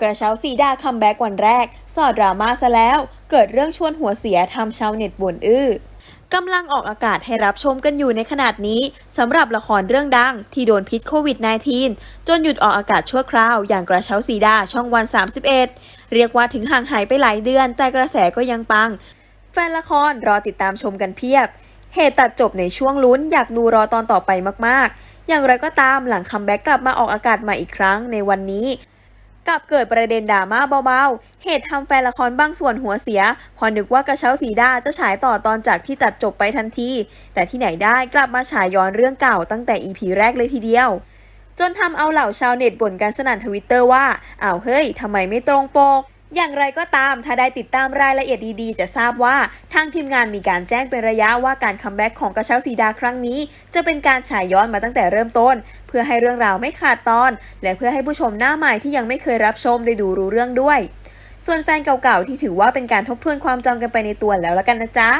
กระเช้าสีดาคัมแบ็กวันแรก สอดดราม่าซะแล้ว เกิดเรื่องชวนหัวเสียทำชาวเน็ตบ่นอื้อกำลังออกอากาศให้รับชมกันอยู่ในขนาดนี้สำหรับละครเรื่องดังที่โดนพิษโควิด -19 จนหยุดออกอากาศชั่วคราวอย่างกระเช้าสีดาช่องวัน 31 เรียกว่าถึงห่างหายไปหลายเดือน แต่กระแสก็ยังปัง แฟนละครรอติดตามชมกันเพียบ เหตุตัดจบในช่วงลุ้นอยากดูรอตอนต่อไปมากๆ อย่างไรก็ตามหลังคัมแบ็กกลับมาออกอากาศใหม่อีกครั้งในวันนี้ กับเกิดประเด็นดราม่าเบาๆ เหตุทำแฟนละครบางส่วนหัวเสีย พอนึกว่ากระเช้าสีดาจะฉายต่อตอนจากที่ตัดจบไปทันที แต่ที่ไหนได้กลับมาฉายย้อนเรื่องเก่าตั้งแต่อีพีแรกเลยทีเดียว จนทำเอาเหล่าชาวเน็ตบ่นกันสนั่นทวิตเตอร์ว่าอ้าวเฮ้ยทำไมไม่ตรงปก อย่างไรก็ตาม ถ้าได้ติดตามรายละเอียดดีๆ จะทราบว่าทางทีมงานมีการแจ้งเป็นระยะว่าการคัมแบ็กของกระเช้าสีดาครั้งนี้ จะเป็นการฉายย้อนมาตั้งแต่เริ่มต้น เพื่อให้เรื่องราวไม่ขาดตอน และเพื่อให้ผู้ชมหน้าใหม่ที่ยังไม่เคยรับชมได้ดูรู้เรื่องด้วย ส่วนแฟนเก่าๆที่ถือว่าเป็นการทบทวนความจำกันไปในตัวแล้วละกันนะจ๊ะ